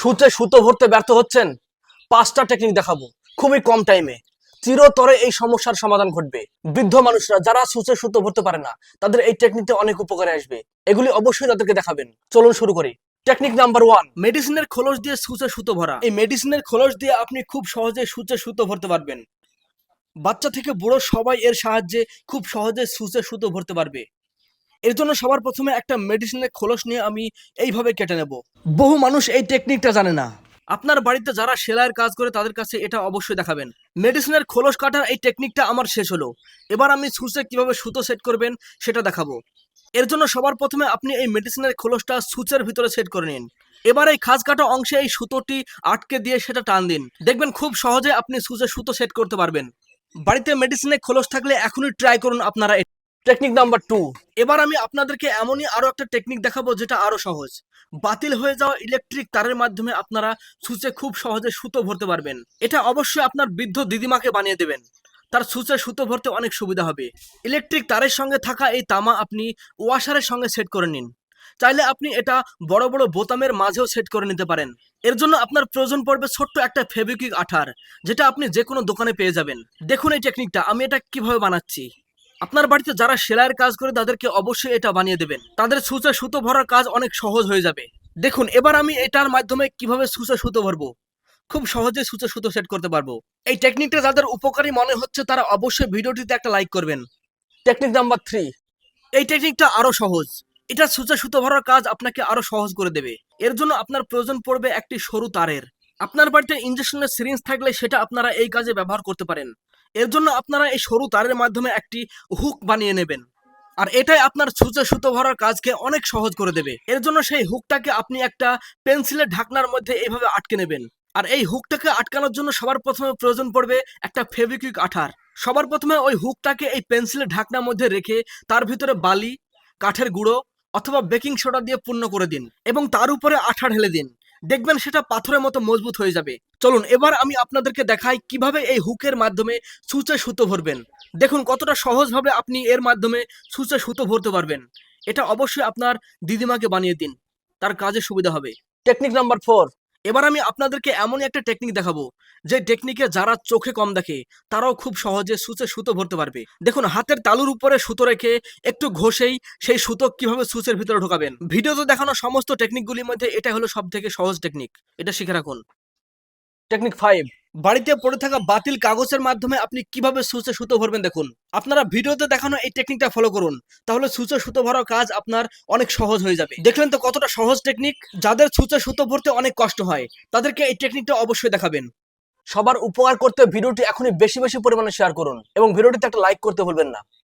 সুচে সুতো ভরতে ব্যর্থ হচ্ছেন? পাঁচটা টেকনিক দেখাবো। খুবই কম টাইমে চিরতরে এই সমস্যার সমাধান ঘটবে। বৃদ্ধ মানুষরা যারা সুচে সুতো ভরতে পারে না, তাদের এই টেকনিকটা অনেক উপকারে আসবে। এগুলি অবশ্যই তাদেরকে দেখাবেন। চলুন শুরু করি। টেকনিক নাম্বার ওয়ান মেডিসিনের খোলস দিয়ে সূচে সুতো ভরা। এই মেডিসিনের খোলস দিয়ে আপনি খুব সহজে সূচে সুতো ভরতে পারবেন। বাচ্চা থেকে বুড়ো সবাই এর সাহায্যে খুব সহজে সূচে সুতো ভরতে পারবে। এর জন্য সবার প্রথমে একটা মেডিসিনের খোলস নিয়ে আমি এইভাবে কেটে নেব। বহু মানুষ এই টেকনিকটা জানে না। আপনার বাড়িতে যারা সেলাইয়ের কাজ করে তাদের কাছে এটা অবশ্যই দেখাবেন। মেডিসিনের খোলস কাটার এই টেকনিকটা আমার শেষ হলো। এবার আমি সুচে কীভাবে সুতো সেট করবেন সেটা দেখাবো। এর জন্য সবার প্রথমে আপনি এই মেডিসিনের খোলসটা সুচের ভিতরে সেট করে নিন। এবার এই খাঁজ কাটা অংশে এই সুতোটি আটকে দিয়ে সেটা টান দিন। দেখবেন খুব সহজে আপনি সুচে সুতো সেট করতে পারবেন। বাড়িতে মেডিসিনের খোলস থাকলে এখনই ট্রাই করুন আপনারা টেকনিক নাম্বার টু এবার আমি আপনাদেরকে এমনই আরও একটা টেকনিক দেখাবো যেটা আরও সহজ। বাতিল হয়ে যাওয়া ইলেকট্রিক তারের মাধ্যমে আপনারা সুচে খুব সহজে সুতো ভরতে পারবেন। এটা অবশ্যই আপনার বৃদ্ধ দিদিমাকে বানিয়ে দেবেন। তার সুচে সুতো ভরতে অনেক সুবিধা হবে। ইলেকট্রিক তারের সঙ্গে থাকা এই তামা আপনি ওয়াশারের সঙ্গে সেট করে নিন। চাইলে আপনি এটা বড় বড় বোতামের মাঝেও সেট করে নিতে পারেন। এর জন্য আপনার প্রয়োজন পড়বে ছোট্ট একটা ফেবিকুইক আঠার, যেটা আপনি যে কোনো দোকানে পেয়ে যাবেন। দেখুন এই টেকনিকটা আমি এটা কীভাবে বানাচ্ছি। আপনার বাড়িতে যারা সেলাইয়ের কাজ করে তাদেরকে অবশ্যই এটা বানিয়ে দেবেন। তাদের সুচে সুতো ভরার কাজ অনেক সহজ হয়ে যাবে। দেখুন, এবার আমি এটার মাধ্যমে কীভাবে সুচে সুতো ভরবো? খুব সহজে সুচে সুতো সেট করতে পারব। এই টেকনিকটা যাদের উপকারী মনে হচ্ছে তারা অবশ্যই ভিডিওটিতে একটা লাইক করবেন। টেকনিক নাম্বার থ্রি এই টেকনিকটা আরও সহজ। এটা সুচে সুতো ভরার কাজ আপনাকে আরও সহজ করে দেবে। এর জন্য আপনার প্রয়োজন পড়বে একটি সরু তারের। আপনার বাড়িতে ইঞ্জেকশনের সিরিঞ্জ থাকলে সেটা আপনারা এই কাজে ব্যবহার করতে পারেন। এর জন্য আপনারা এই সরু তারের মাধ্যমে একটি হুক বানিয়ে নেবেন। আর এটাই আপনার সুচে সুতো ভরার কাজকে অনেক সহজ করে দেবে। এর জন্য সেই হুকটাকে আপনি একটা পেন্সিলের ঢাকনার মধ্যে এইভাবে আটকে নেবেন। আর এই হুকটাকে আটকানোর জন্য সবার প্রথমে প্রয়োজন পড়বে একটা ফেভিকুইক আঠার। সবার প্রথমে ওই হুকটাকে এই পেন্সিলের ঢাকনার মধ্যে রেখে তার ভিতরে বালি, কাঠের গুঁড়ো অথবা বেকিং সোডা দিয়ে পূর্ণ করে দিন এবং তার উপরে আঠা ঢেলে দিন। দেখবেন সেটা পাথরের মতো মজবুত হয়ে যাবে। চলুন, এবার আমি আপনাদেরকে দেখাই কীভাবে এই হুকের মাধ্যমে সুচে সুতো ভরবেন। দেখুন কতটা সহজভাবে আপনি এর মাধ্যমে সুচে সুতো ভরতে পারবেন। এটা অবশ্যই আপনার দিদিমাকে বানিয়ে দিন। তার কাজে সুবিধা হবে। Technique number four. এবার আমি আপনাদেরকে এমনই একটা টেকনিক দেখাবো, যে টেকনিকে যারা চোখে কম দেখে, তারাও খুব সহজে সুচে সুতো ভরতে পারবে। দেখুন, হাতের তালুর উপরে সুতো রেখে একটু ঘষেই সেই সুতো কীভাবে সুচের ভিতরে ঢোকাবেন। ভিডিওতে দেখানো সমস্ত টেকনিকগুলির মধ্যে এটা হলো সব থেকে সহজ টেকনিক এটা শিখে রাখুন। টেকনিক ফাইভ বাড়িতে পড়ে থাকা বাতিল কাগজের মাধ্যমে আপনি কীভাবে সুচে সুতো ভরবেন দেখুন। আপনারা ভিডিওতে দেখানো এই টেকনিকটা ফলো করুন। তাহলে সুচে সুতো ভরার কাজ আপনার অনেক সহজ হয়ে যাবে। দেখলেন তো কতটা সহজ টেকনিক যাদের সুচে সুতো ভরতে অনেক কষ্ট হয়, তাদেরকে এই টেকনিকটা অবশ্যই দেখাবেন। সবার উপকার করতে ভিডিওটি এখনই বেশি বেশি পরিমাণে শেয়ার করুন এবং ভিডিওটিতে একটা লাইক করতে ভুলবেন না।